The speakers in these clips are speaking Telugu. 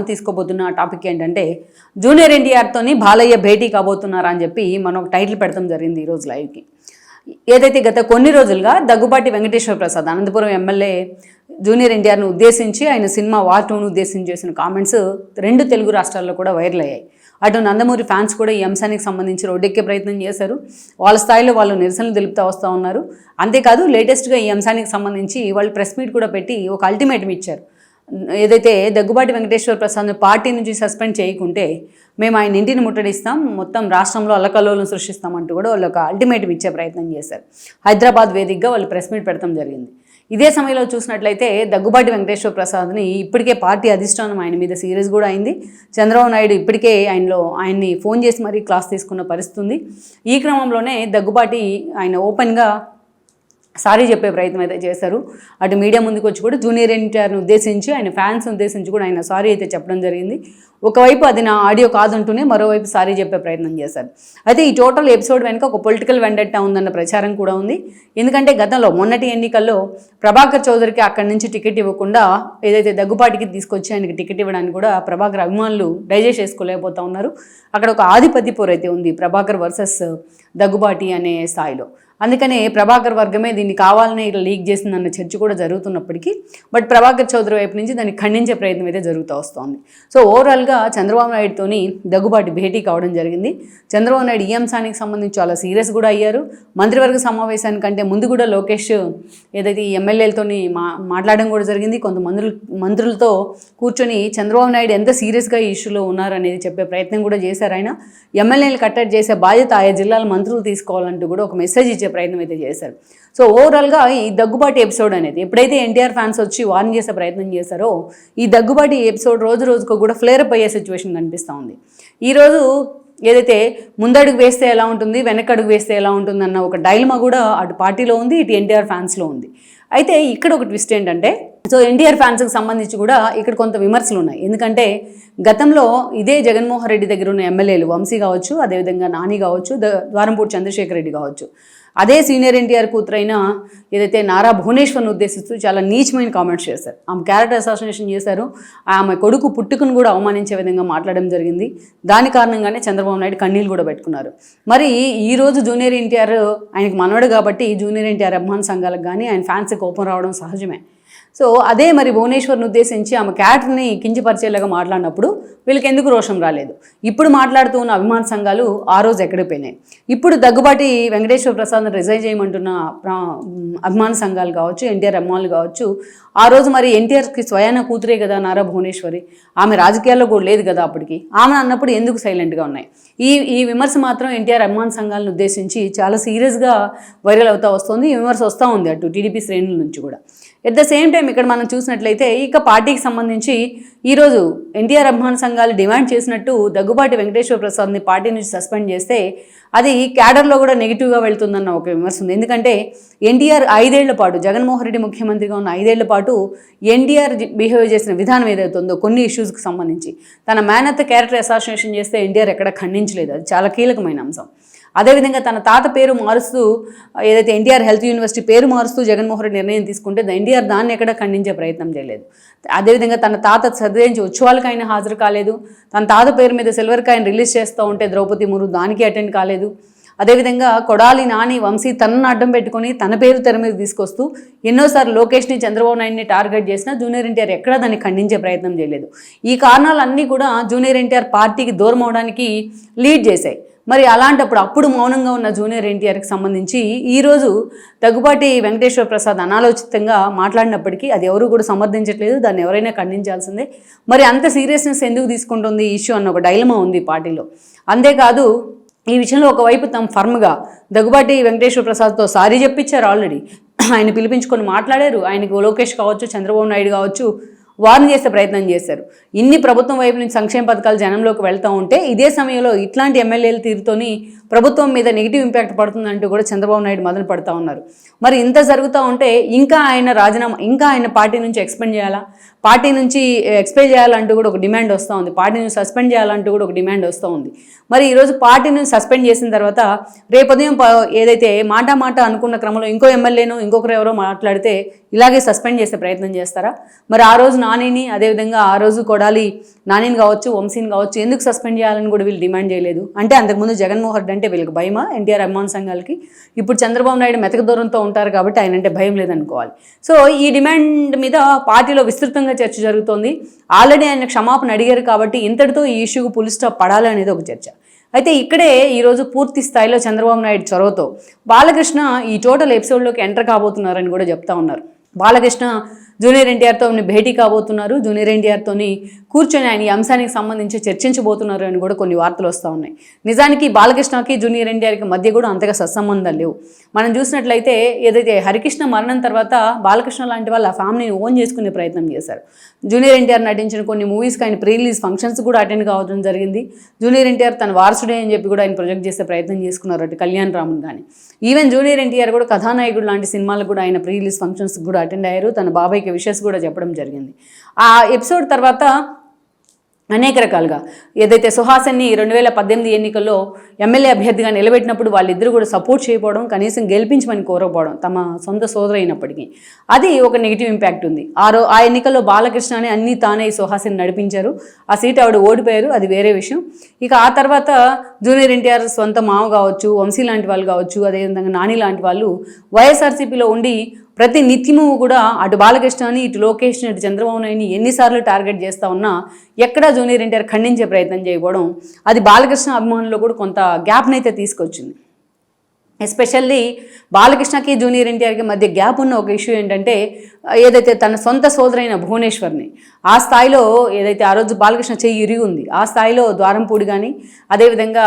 మనం తీసుకోబోతున్న టాపిక్ ఏంటంటే జూనియర్ ఎన్టీఆర్తోని బాలయ్య భేటీ కాబోతున్నారా అని చెప్పి మనం ఒక టైటిల్ పెడతాం జరిగింది ఈరోజు లైవ్కి. ఏదైతే గత కొన్ని రోజులుగా దగ్గుబాటి వెంకటేశ్వర ప్రసాద్ అనంతపురం ఎమ్మెల్యే జూనియర్ ఎన్టీఆర్ను ఉద్దేశించి ఆయన సినిమా వార్ టూను ఉద్దేశించి చేసిన కామెంట్స్ రెండు తెలుగు రాష్ట్రాల్లో కూడా వైరల్ అయ్యాయి. అటు నందమూరి ఫ్యాన్స్ కూడా ఈ అంశానికి సంబంధించి రోడ్డెక్కే ప్రయత్నం చేశారు. వాళ్ళ స్థాయిలో వాళ్ళు నిరసనలు తెలుపుతూ వస్తూ ఉన్నారు. అంతేకాదు లేటెస్ట్గా ఈ అంశానికి సంబంధించి వాళ్ళు ప్రెస్ మీట్ కూడా పెట్టి ఒక అల్టిమేటం ఇచ్చారు. ఏదైతే దగ్గుబాటి వెంకటేశ్వర ప్రసాద్ని పార్టీ నుంచి సస్పెండ్ చేయకుంటే మేము ఆయన ఇంటిని ముట్టడిస్తాం మొత్తం రాష్ట్రంలో అల్లకల్లోలను సృష్టిస్తామంటూ కూడా వాళ్ళు ఒక అల్టిమేటం ఇచ్చే ప్రయత్నం చేశారు. హైదరాబాద్ వేదికగా వాళ్ళు ప్రెస్ మీట్ పెడతాం జరిగింది. ఇదే సమయంలో చూసినట్లయితే దగ్గుబాటి వెంకటేశ్వర ప్రసాద్ని ఇప్పటికే పార్టీ అధిష్టానం ఆయన మీద సీరియస్ కూడా అయింది. చంద్రబాబు నాయుడు ఇప్పటికే ఆయనలో ఆయన్ని ఫోన్ చేసి మరీ క్లాస్ తీసుకున్న పరిస్థితి ఉంది. ఈ క్రమంలోనే దగ్గుబాటి ఆయన ఓపెన్గా సారీ చెప్పే ప్రయత్నం అయితే చేశారు. అటు మీడియా ముందుకు వచ్చి కూడా జూనియర్ ఎన్టీఆర్ని ఉద్దేశించి ఆయన ఫ్యాన్స్ ఉద్దేశించి కూడా ఆయన సారీ అయితే చెప్పడం జరిగింది. ఒకవైపు అది నా ఆడియో కాదంటూనే మరోవైపు సారీ చెప్పే ప్రయత్నం చేశారు. అయితే ఈ టోటల్ ఎపిసోడ్ వెనుక ఒక పొలిటికల్ వెండట్టా ఉందన్న ప్రచారం కూడా ఉంది. ఎందుకంటే గతంలో మొన్నటి ఎన్నికల్లో ప్రభాకర్ చౌదరికి అక్కడి నుంచి టికెట్ ఇవ్వకుండా ఏదైతే దగ్గుపాటికి తీసుకొచ్చి ఆయనకి టికెట్ ఇవ్వడానికి కూడా ప్రభాకర్ అభిమానులు డైజెస్ట్ చేసుకోలేకపోతా ఉన్నారు. అక్కడ ఒక ఆధిపత్య పోరైతే ఉంది ప్రభాకర్ వర్సెస్ దగ్గుబాటి అనే స్థాయిలో. అందుకనే ప్రభాకర్ వర్గమే దీన్ని కావాలనే ఇట్లా లీక్ చేసిందన్న చర్చ కూడా జరుగుతున్నప్పటికీ బట్ ప్రభాకర్ చౌదరి వైపు నుంచి దాన్ని ఖండించే ప్రయత్నం అయితే జరుగుతూ వస్తోంది. సో ఓవరాల్గా చంద్రబాబు నాయుడుతోని దగ్గుబాటి భేటీ కావడం జరిగింది. చంద్రబాబు నాయుడు ఈ అంశానికి సంబంధించి చాలా సీరియస్ కూడా అయ్యారు. మంత్రివర్గ సమావేశానికంటే ముందు కూడా లోకేష్ ఏదైతే ఈ ఎమ్మెల్యేలతోని మా మాట్లాడడం కూడా జరిగింది. కొంత మంత్రులు మంత్రులతో కూర్చొని చంద్రబాబు నాయుడు ఎంత సీరియస్గా ఈ ఇష్యూలో ఉన్నారనేది చెప్పే ప్రయత్నం కూడా చేశారు ఆయన. ఎమ్మెల్యేలు కట్టడి చేసే బాధ్యత ఆయా జిల్లాల మంత్రులు తీసుకోవాలంటూ కూడా ఒక మెసేజ్ ఇచ్చే ప్రయత్నం అయితే చేశారు. సో ఓవరాల్గా ఈ దగ్గుబాటి ఎపిసోడ్ అనేది ఎప్పుడైతే ఎన్టీఆర్ ఫ్యాన్స్ వచ్చి వార్న్ చేసే ప్రయత్నం చేశారో ఈ దగ్గుబాటి ఎపిసోడ్ రోజు రోజుకు కూడా ఫ్లేరప్ అయ్యే సిచ్యువేషన్ కనిపిస్తూ ఉంది. ఈరోజు ఏదైతే ముందడుగు వేస్తే ఎలా ఉంటుంది వెనకడుగు వేస్తే ఎలా ఉంటుంది అన్న ఒక డైలమా కూడా అటు పార్టీలో ఉంది ఇటు ఎన్టీఆర్ ఫ్యాన్స్లో ఉంది. అయితే ఇక్కడ ఒక ట్విస్ట్ ఏంటంటే సో ఎన్టీఆర్ ఫ్యాన్స్కి సంబంధించి కూడా ఇక్కడ కొంత విమర్శలు ఉన్నాయి ఎందుకంటే గతంలో ఇదే జగన్మోహన్ రెడ్డి దగ్గర ఉన్న ఎమ్మెల్యేలు వంశీ కావచ్చు అదేవిధంగా నాని కావచ్చు ద- ద్వారంపూడి చంద్రశేఖర్ రెడ్డి కావచ్చు. అదే సీనియర్ ఎన్టీఆర్ కూతురైన ఏదైతే నారా భువనేశ్వర్ని ఉద్దేశిస్తూ చాలా నీచమైన కామెంట్స్ చేశారు. ఆమె క్యారెక్టర్ అసాసినేషన్ చేశారు. ఆమె కొడుకు పుట్టుకును కూడా అవమానించే విధంగా మాట్లాడడం జరిగింది. దాని కారణంగానే చంద్రబాబు నాయుడు కన్నీళ్ళు కూడా పెట్టుకున్నారు. మరి ఈ రోజు జూనియర్ ఎన్టీఆర్ ఆయనకు మనవడు కాబట్టి జూనియర్ ఎన్టీఆర్ అభిమాన సంఘాలకు కానీ ఆయన ఫ్యాన్స్కి కోపం రావడం సహజమే. సో అదే మరి భువనేశ్వర్ని ఉద్దేశించి ఆమె క్యాటర్ని కించపరిచేలాగా మాట్లాడినప్పుడు వీళ్ళకి ఎందుకు రోషం రాలేదు. ఇప్పుడు మాట్లాడుతూ ఉన్న అభిమాన సంఘాలు ఆ రోజు ఎక్కడికి పోయినాయి. ఇప్పుడు దగ్గుబాటి వెంకటేశ్వర ప్రసాద్ని రిజైన్ చేయమంటున్న ప్రా- అభిమాన సంఘాలు కావచ్చు ఎన్టీఆర్ అమ్మాలు కావచ్చు ఆ రోజు మరి ఎన్టీఆర్కి స్వయాన కూతురే కదా నారా భువనేశ్వరి. ఆమె రాజకీయాల్లో కూడా లేదు కదా అప్పటికి. ఆమె అన్నప్పుడు ఎందుకు సైలెంట్గా ఉన్నాయి? ఈ ఈ విమర్శ మాత్రం ఎన్టీఆర్ అభిమాన సంఘాలను ఉద్దేశించి చాలా సీరియస్గా వైరల్ అవుతా వస్తుంది. ఈ విమర్శ వస్తూ ఉంది అటు టీడీపీ శ్రేణుల నుంచి కూడా. ఎట్ ద సేమ్ టైం ఇక్కడ మనం చూసినట్లయితే ఇక పార్టీకి సంబంధించి ఈరోజు ఎన్టీఆర్ అభిమాన సంఘాలు డిమాండ్ చేసినట్టు దగ్గుబాటి వెంకటేశ్వర ప్రసాద్ని పార్టీ నుంచి సస్పెండ్ చేస్తే అది క్యాడర్లో కూడా నెగిటివ్గా వెళ్తుందన్న ఒక విమర్శ ఉంది. ఎందుకంటే ఎన్టీఆర్ ఐదేళ్ళ పాటు జగన్మోహన్ రెడ్డి ముఖ్యమంత్రిగా ఉన్న ఐదేళ్ళ పాటు ఎన్టీఆర్ బిహేవ్ చేసిన విధానం ఏదైతే ఉందో కొన్ని ఇష్యూస్కి సంబంధించి తన మేనత్త క్యారెక్టర్ అసాసినేషన్ చేస్తే ఎన్టీఆర్ ఎక్కడ ఖండించలేదు. అది చాలా కీలకమైన అంశం. అదేవిధంగా తన తాత పేరు మారుస్తూ ఏదైతే ఎన్టీఆర్ హెల్త్ యూనివర్సిటీ పేరు మారుస్తూ జగన్మోహన్ రెడ్డి నిర్ణయం తీసుకుంటే ఎన్టీఆర్ దాన్ని ఎక్కడ ఖండించే ప్రయత్నం చేయలేదు. అదేవిధంగా తన తాత చదివించి ఉత్సవాలకు ఆయన హాజరు కాలేదు. తన తాత పేరు మీద సిల్వర్ ఆయన రిలీజ్ చేస్తూ ఉంటే ద్రౌపది మురు దానికి అటెండ్ కాలేదు. అదేవిధంగా కొడాలి నాని వంశీ తనను అడ్డం పెట్టుకొని తన పేరు తెర మీద తీసుకొస్తూ ఎన్నోసార్లు లోకేష్ని చంద్రబాబు నాయుడిని టార్గెట్ చేసినా జూనియర్ ఎన్టీఆర్ ఎక్కడా దాన్ని ఖండించే ప్రయత్నం చేయలేదు. ఈ కారణాలన్నీ కూడా జూనియర్ ఎన్టీఆర్ పార్టీకి దూరం అవడానికి లీడ్ చేశాయి. మరి అలాంటప్పుడు అప్పుడు మౌనంగా ఉన్న జూనియర్ ఎన్టీఆర్కి సంబంధించి ఈరోజు దగ్గుబాటి వెంకటేశ్వర ప్రసాద్ అనాలోచితంగా మాట్లాడినప్పటికీ అది ఎవరు కూడా సమర్థించట్లేదు దాన్ని ఎవరైనా ఖండించాల్సిందే. మరి అంత సీరియస్నెస్ ఎందుకు తీసుకుంటుంది ఇష్యూ అన్న ఒక డైలమా ఉంది పార్టీలో. అంతేకాదు ఈ విషయంలో ఒకవైపు తమ ఫర్మ్గా దగ్గుబాటి వెంకటేశ్వర ప్రసాద్తో సారీ చెప్పించారు ఆల్రెడీ. ఆయన పిలిపించుకొని మాట్లాడారు. ఆయనకు లోకేష్ కావచ్చు చంద్రబాబు నాయుడు కావచ్చు వార్న్ చేసే ప్రయత్నం చేశారు. ఇన్ని ప్రభుత్వం వైపు నుంచి సంక్షేమ పథకాలు జనంలోకి వెళ్తూ ఉంటే ఇదే సమయంలో ఇట్లాంటి ఎమ్మెల్యేల తీరుతోని ప్రభుత్వం మీద నెగిటివ్ ఇంపాక్ట్ పడుతుందంటూ కూడా చంద్రబాబు నాయుడు మొదలు పడుతూ ఉన్నారు. మరి ఇంత జరుగుతూ ఉంటే ఇంకా ఆయన రాజీనామా ఇంకా ఆయన పార్టీ నుంచి ఎక్స్పెండ్ చేయాలా? పార్టీ నుంచి ఎక్స్పెల్ చేయాలంటూ కూడా ఒక డిమాండ్ వస్తూ ఉంది. పార్టీ నుంచి సస్పెండ్ చేయాలంటూ కూడా ఒక డిమాండ్ వస్తూ ఉంది. మరి ఈరోజు పార్టీ నుంచి సస్పెండ్ చేసిన తర్వాత రేపు ఉదయం ఏదైతే మాట మాట అనుకున్న క్రమంలో ఇంకో ఎమ్మెల్యేను ఇంకొకరు ఎవరో మాట్లాడితే ఇలాగే సస్పెండ్ చేసే ప్రయత్నం చేస్తారా? మరి ఆ రోజు నానిని అదేవిధంగా ఆ రోజు కొడాలి నానిని కావచ్చు వంశీని కావచ్చు ఎందుకు సస్పెండ్ చేయాలని కూడా వీళ్ళు డిమాండ్ చేయలేదు? అంటే అంతకుముందు జగన్మోహన్ రెడ్డి అంటే వీళ్ళకి భయమా? ఎన్టీఆర్ అభిమాన్ సంఘాలకి? ఇప్పుడు చంద్రబాబు నాయుడు మెతక దూరంతో ఉంటారు కాబట్టి ఆయన అంటే భయం లేదనుకోవాలి. సో ఈ డిమాండ్ మీద పార్టీలో విస్తృతంగా చర్చ జరుగుతోంది. ఆల్రెడీ ఆయన క్షమాపణ అడిగారు కాబట్టి ఇంతటితో ఈ ఇష్యూకు పులి స్టాప్ ఒక చర్చ. అయితే ఇక్కడే ఈరోజు పూర్తి స్థాయిలో చంద్రబాబు నాయుడు చొరవతో బాలకృష్ణ ఈ టోటల్ ఎపిసోడ్లోకి ఎంటర్ కాబోతున్నారని కూడా చెప్తా ఉన్నారు. బాలకృష్ణ జూనియర్ ఎన్టీఆర్తో భేటీ కాబోతున్నారు. జూనియర్ ఎన్టీఆర్తోని కూర్చొని ఆయన ఈ అంశానికి సంబంధించి చర్చించబోతున్నారు అని కూడా కొన్ని వార్తలు వస్తూ ఉన్నాయి. నిజానికి బాలకృష్ణకి జూనియర్ ఎన్టీఆర్కి మధ్య కూడా అంతగా సత్సంబంధం లేవు. మనం చూసినట్లయితే ఏదైతే హరికృష్ణ మరణం తర్వాత బాలకృష్ణ లాంటి వాళ్ళు ఆ ఫ్యామిలీని ఓన్ చేసుకునే ప్రయత్నం చేశారు. జూనియర్ ఎన్టీఆర్ నటించిన కొన్ని మూవీస్కి ఆయన ప్రీ రిలీజ్ ఫంక్షన్స్ కూడా అటెండ్ కావడం జరిగింది. జూనియర్ ఎన్టీఆర్ తన వారసుడే అని చెప్పి కూడా ఆయన ప్రొజెక్ట్ చేసే ప్రయత్నం చేసుకున్నారు అటు కళ్యాణ్ రామన్ కానీ ఈవెన్ జూనియర్ ఎన్టీఆర్ కూడా కథానాయకుడు లాంటి సినిమాలకు కూడా ఆయన ప్రీ రిలీజ్ ఫంక్షన్స్ కూడా అటెండ్ అయ్యారు. తన బాబాయ్కి విషెస్ కూడా చెప్పడం జరిగింది. ఆ ఎపిసోడ్ తర్వాత అనేక రకాలుగా. ఏదైతే సుహాసన్ని రెండు వేల పద్దెనిమిది ఎన్నికల్లో ఎమ్మెల్యే అభ్యర్థిగా నిలబెట్టినప్పుడు వాళ్ళిద్దరూ కూడా సపోర్ట్ చేయకపోవడం కనీసం గెలిపించమని కోరకపోవడం తమ సొంత సోదరైనప్పటికీ అది ఒక నెగిటివ్ ఇంపాక్ట్ ఉంది. ఆ రో ఆ ఎన్నికల్లో బాలకృష్ణ అని అన్నీ తానే ఈ సుహాసిని నడిపించారు. ఆ సీట్ ఆవిడ ఓడిపోయారు. అది వేరే విషయం. ఇక ఆ తర్వాత జూనియర్ ఎన్టీఆర్ సొంత మామ కావచ్చు వంశీ లాంటి వాళ్ళు కావచ్చు అదేవిధంగా నాని లాంటి వాళ్ళు వైఎస్ఆర్సీపీలో ఉండి ప్రతి నిత్యము కూడా అటు బాలకృష్ణని ఇటు లోకేష్ని ఇటు చంద్రబాబు నాయుడిని ఎన్నిసార్లు టార్గెట్ చేస్తా ఉన్నా ఎక్కడా జూనియర్ ఎన్టీఆర్ ఖండించే ప్రయత్నం చేయకపోవడం అది బాలకృష్ణ అభిమానుల్లో కూడా కొంత గ్యాప్ని అయితే తీసుకొచ్చింది. ఎస్పెషల్లీ బాలకృష్ణకి జూనియర్ ఎన్టీఆర్కి మధ్య గ్యాప్ ఉన్న ఒక ఇష్యూ ఏంటంటే ఏదైతే తన సొంత సోదరైన భువనేశ్వర్ని ఆ స్థాయిలో ఏదైతే ఆ రోజు బాలకృష్ణ చెయ్యి ఇరిగి ఉంది ఆ స్థాయిలో ద్వారంపూడి కానీ అదేవిధంగా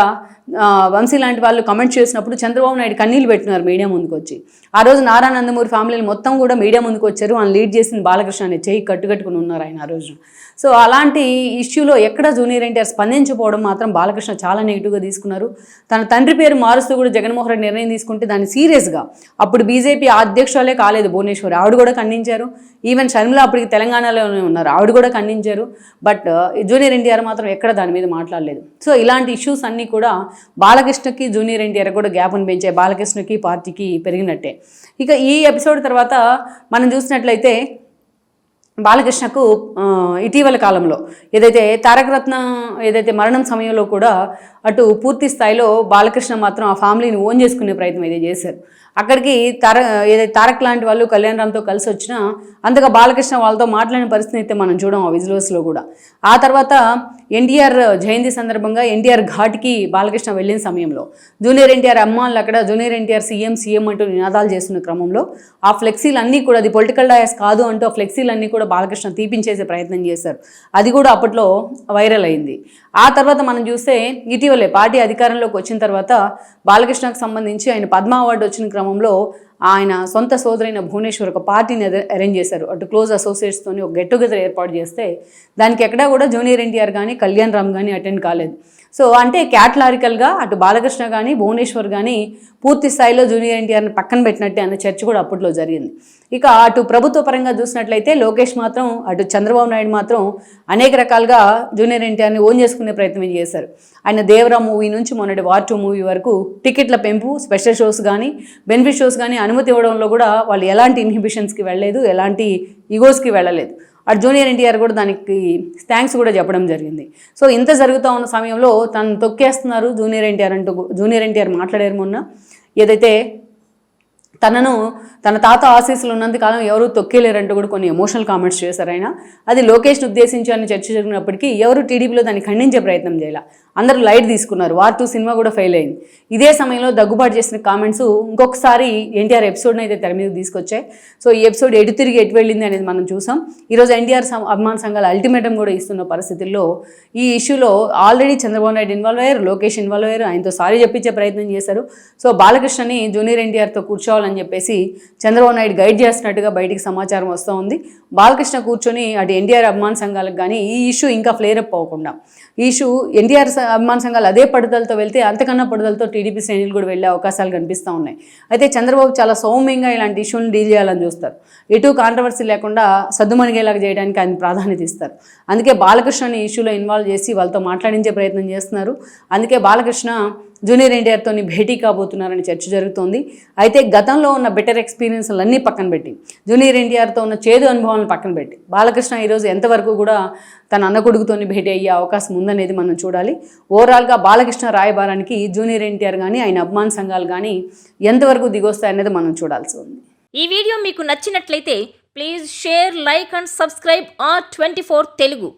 వంశీ లాంటి వాళ్ళు కమెంట్ చేసినప్పుడు చంద్రబాబు నాయుడు కన్నీళ్ళు పెట్టినారు మీడియా ముందుకు వచ్చి ఆ రోజు నారా నందమూరి ఫ్యామిలీలు మొత్తం కూడా మీడియా ముందుకు వచ్చారు ఆయన లీడ్ చేసిన బాలకృష్ణ అనే చెయ్యి కట్టుకట్టుకుని ఉన్నారు ఆయన ఆ రోజు. సో అలాంటి ఇష్యూలో ఎక్కడ జూనియర్ ఎన్టీఆర్ స్పందించకపోవడం మాత్రం బాలకృష్ణ చాలా నెగిటివ్గా తీసుకున్నారు. తన తండ్రి పేరు మారుస్తూ కూడా జగన్మోహన్ రెడ్డి నిర్ణయం తీసుకుంటే దాన్ని సీరియస్గా అప్పుడు బీజేపీ అధ్యక్షురాలే కాలేదు భువనేశ్వరి. ఆవిడ కూడా ఖండించారు. ఈవెన్ షర్మిల అప్పటికి తెలంగాణలోనే ఉన్నారు. ఆవిడ కూడా ఖండించారు. బట్ జూనియర్ ఎన్టీఆర్ మాత్రం ఎక్కడ దాని మీద మాట్లాడలేదు. సో ఇలాంటి ఇష్యూస్ అన్నీ కూడా బాలకృష్ణకి జూనియర్ ఎన్టీఆర్ కూడా గ్యాప్ను పెంచాయి. బాలకృష్ణకి పార్టీకి పెరిగినట్టే. ఇక ఈ ఎపిసోడ్ తర్వాత మనం చూసినట్లయితే బాలకృష్ణకు ఇటీవల కాలంలో ఏదైతే తారకరత్న ఏదైతే మరణం సమయంలో కూడా అటు పూర్తి స్థాయిలో బాలకృష్ణ మాత్రం ఆ ఫ్యామిలీని ఓన్ చేసుకునే ప్రయత్నం అయితే చేశారు. అక్కడికి తార ఏదైతే తారక్ లాంటి వాళ్ళు కళ్యాణ్ రామ్తో కలిసి వచ్చినా అంతగా బాలకృష్ణ వాళ్ళతో మాట్లాడిన పరిస్థితి అయితే మనం చూడం ఆ విజువల్స్లో కూడా. ఆ తర్వాత ఎన్టీఆర్ జయంతి సందర్భంగా ఎన్టీఆర్ ఘాట్కి బాలకృష్ణ వెళ్ళిన సమయంలో జూనియర్ ఎన్టీఆర్ అమ్మాళ్ళు అక్కడ జూనియర్ ఎన్టీఆర్ సీఎం సీఎం అంటూ నినాదాలు చేస్తున్న క్రమంలో ఆ ఫ్లెక్సీలు అన్నీ కూడా అది పొలిటికల్ డయాస్ కాదు అంటూ ఆ ఫ్లెక్సీలు అన్నీ కూడా బాలకృష్ణ తీపించేసే ప్రయత్నం చేశారు. అది కూడా అప్పట్లో వైరల్ అయింది. ఆ తర్వాత మనం చూస్తే ఇటీవలే పార్టీ అధికారంలోకి వచ్చిన తర్వాత బాలకృష్ణకు సంబంధించి ఆయన పద్మ అవార్డు వచ్చిన క్రమంలో ఆయన సొంత సోదరైన భువనేశ్వర్ ఒక పార్టీని అరేంజ్ చేశారు. అటు క్లోజ్ అసోసియేట్స్తోని ఒక గెట్ టుగెదర్ ఏర్పాటు చేస్తే దానికి ఎక్కడా కూడా జూనియర్ ఎన్టీఆర్ కానీ కళ్యాణ్ రామ్ కానీ అటెండ్ కాలేదు. సో అంటే క్యాటలారికల్గా అటు బాలకృష్ణ కానీ భువనేశ్వర్ కానీ పూర్తి స్థాయిలో జూనియర్ ఎన్టీఆర్ని పక్కన పెట్టినట్టే అనే చర్చ కూడా అప్పట్లో జరిగింది. ఇక అటు ప్రభుత్వ పరంగా చూసినట్లయితే లోకేష్ మాత్రం అటు చంద్రబాబు నాయుడు మాత్రం అనేక రకాలుగా జూనియర్ ఎన్టీఆర్ని ఓన్ చేసుకునే ప్రయత్నం చేశారు. ఆయన దేవరా మూవీ నుంచి మొన్నటి వార్ టూ మూవీ వరకు టికెట్ల పెంపు స్పెషల్ షోస్ కానీ బెనిఫిట్ షోస్ కానీ అనుమతి ఇవ్వడంలో కూడా వాళ్ళు ఎలాంటి ఇన్హిబిషన్స్కి వెళ్ళలేదు ఎలాంటి ఈగోస్కి వెళ్ళలేదు. అటు జూనియర్ ఎన్టీఆర్ కూడా దానికి థ్యాంక్స్ కూడా చెప్పడం జరిగింది. సో ఇంత జరుగుతూ ఉన్న సమయంలో తను తొక్కేస్తున్నారు జూనియర్ ఎన్టీఆర్ అంటూ జూనియర్ ఎన్టీఆర్ మాట్లాడారు మొన్న. ఏదైతే తనను తన తాత ఆశీస్సులు ఉన్నంతకాలం ఎవరు తొక్కేలేరంటూ కూడా కొన్ని ఎమోషనల్ కామెంట్స్ చేశారు ఆయన. అది లోకేష్ను ఉద్దేశించి అని చర్చ జరిగినప్పటికీ ఎవరు టీడీపీలో దాన్ని ఖండించే ప్రయత్నం చేయాల. అందరూ లైట్ తీసుకున్నారు. వార్ టూ సినిమా కూడా ఫెయిల్ అయింది. ఇదే సమయంలో దగ్గుబాటు చేసిన కామెంట్స్ ఇంకొకసారి ఎన్టీఆర్ ఎపిసోడ్ని అయితే తెర మీదకి తీసుకొచ్చాయి. సో ఈ ఎపిసోడ్ ఎటు తిరిగి ఎటు వెళ్ళింది అనేది మనం చూసాం. ఈరోజు ఎన్టీఆర్ అభిమాన సంఘాలు అల్టిమేటం కూడా ఇస్తున్న పరిస్థితుల్లో ఈ ఇష్యూలో ఆల్రెడీ చంద్రబాబు నాయుడు ఇన్వాల్వ్ అయ్యారు లోకేష్ ఇన్వాల్వ్ అయ్యారు. ఆయనతో సారీ చెప్పించే ప్రయత్నం చేశారు. సో బాలకృష్ణని జూనియర్ ఎన్టీఆర్తో కూర్చోవాలి తీసుకోవాలని చెప్పేసి చంద్రబాబు నాయుడు గైడ్ చేస్తున్నట్టుగా బయటికి సమాచారం వస్తూ ఉంది. బాలకృష్ణ కూర్చొని అటు ఎన్టీఆర్ అభిమాన్ సంఘాలకు కానీ ఈ ఇష్యూ ఇంకా ఫ్లేరప్ అవ్వకుండా. ఈ ఇష్యూ ఎన్టీఆర్ స- అభిమాన సంఘాలు అదే పడుదలతో వెళ్తే అంతకన్నా పడుదలతో టీడీపీ శ్రేణులు కూడా వెళ్ళే అవకాశాలు కనిపిస్తూ ఉన్నాయి. అయితే చంద్రబాబు చాలా సౌమ్యంగా ఇలాంటి ఇష్యూని డీల్ చేయాలని చూస్తారు. ఎటు కాంట్రవర్సీ లేకుండా సద్దుమణిగేలాగా చేయడానికి ఆయన ప్రాధాన్యత ఇస్తారు. అందుకే బాలకృష్ణని ఈ ఇష్యూలో ఇన్వాల్వ్ చేసి వాళ్ళతో మాట్లాడించే ప్రయత్నం చేస్తున్నారు. అందుకే బాలకృష్ణ జూనియర్ ఎన్టీఆర్తో భేటీ కాబోతున్నారని చర్చ జరుగుతోంది. అయితే గతంలో ఉన్న బెటర్ ఎక్స్పీరియన్స్లన్నీ పక్కన పెట్టి జూనియర్ ఎన్టీఆర్తో ఉన్న చేదు అనుభవాలను పక్కన పెట్టి బాలకృష్ణ ఈరోజు ఎంతవరకు కూడా తన అన్న కొడుకుతోని భేటీ అయ్యే అవకాశం ఉందనేది మనం చూడాలి. ఓవరాల్గా బాలకృష్ణ రాయబారానికి జూనియర్ ఎన్టీఆర్ కానీ ఆయన అభిమాన సంఘాలు కానీ ఎంతవరకు దిగొస్తాయనేది మనం చూడాల్సి ఉంది. ఈ వీడియో మీకు నచ్చినట్లయితే please share like and subscribe R twenty Telugu